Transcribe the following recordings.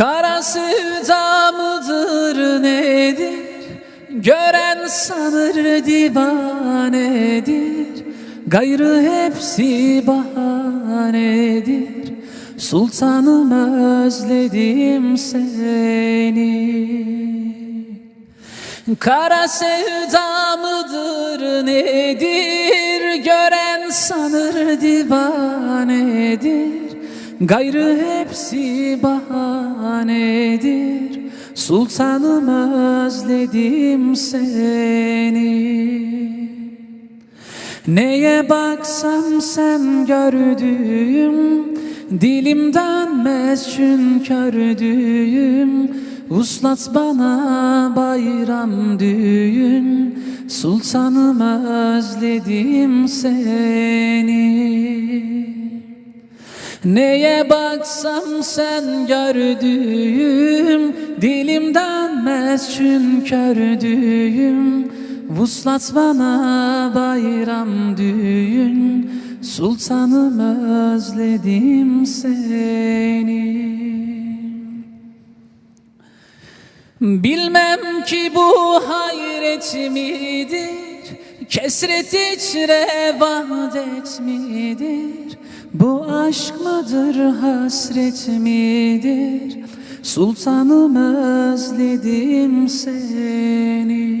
Kara sevda mıdır nedir? Gören sanır divanedir Gayrı hepsi bahanedir Sultanım özledim seni Kara sevda nedir? Gören sanır divanedir Gayrı hepsi bahanedir. Sultanım özledim seni. Neye baksam sen gördüğüm Dilim dönmez çünkü Uslat bana bayram düğün. Sultanım özledim seni Neye baksam sen gördüğüm Dilim dönmez çünkü Vuslat bana bayram düğün Sultanım özledim seni. Bilmem ki bu hayret midir Kesret içre vahdet midir Bu aşk mıdır hasret midir? Sultanım özledim seni.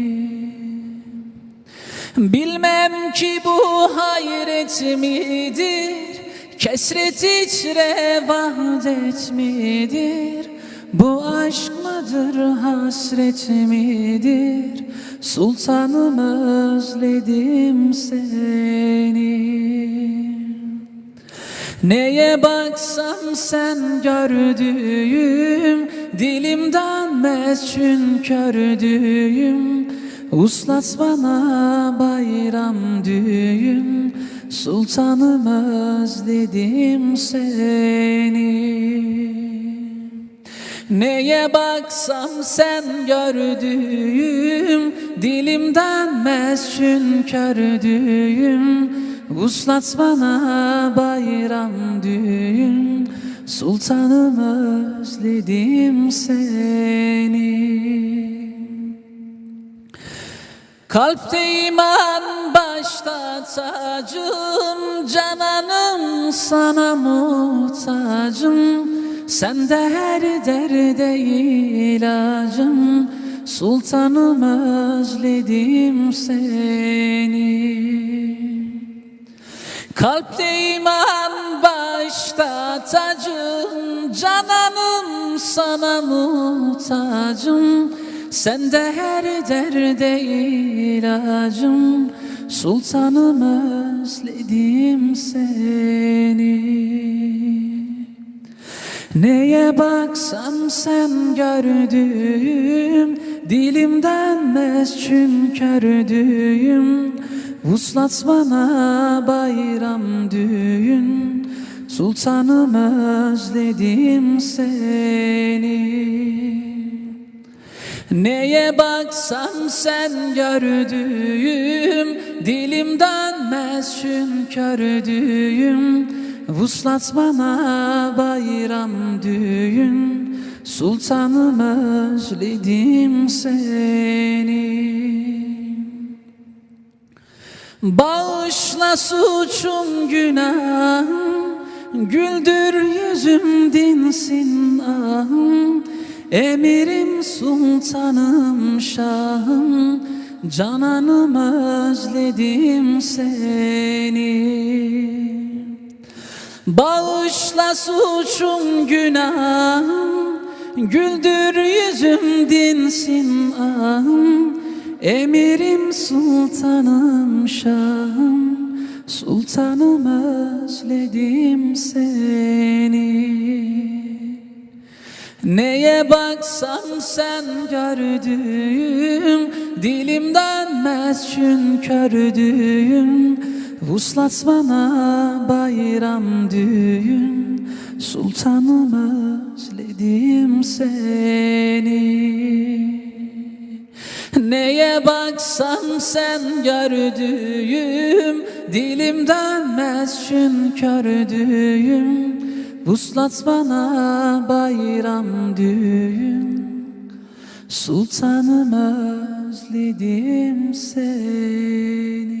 Bilmem ki bu hayret midir? Kesret içre vahdet midir Bu aşk mıdır hasret midir? Sultanım özledim seni Neye baksam sen gördüğüm Dilim dönmez çünkü Uslat bana bayram düğün Sultanım özledim seni. Neye baksam sen gördüğüm Dilim dönmez çünkü Uslat bana bayram düğün. Sultanım özledim seni. Kalpte iman başta tacım. Cananım sana muhtacım. Sen de her derde ilacım. Sultanım özledim seni Kalpte iman başta tacım Cananım sana muhtacım. Sen de her derde ilacım Sultanım özledim seni. Neye baksam sen gördüğüm Dilim dönmez çünkü Vuslat bana bayram düğün Sultanım özledim seni. Neye baksam sen gördüğüm Dilim dönmez çünkü Vuslat bana bayram düğün Sultanım özledim seni Bağışla suçum günahım Güldür yüzüm dinsin ahım. Emirim sultanım şahım Cananım özledim seni. Bağışla suçum günahım Güldür yüzüm dinsin ahım Emirim sultanım şahım. Sultanım özledim seni. Neye baksam sen gördüğüm Dilim dönmez çünkü Vuslat bana bayram düğün Sultanım özledim seni Neye baksam sen gördüğüm Dilim dönmez şün kördüğüm. Vuslat bana bayram düğün Sultanım özledim seni.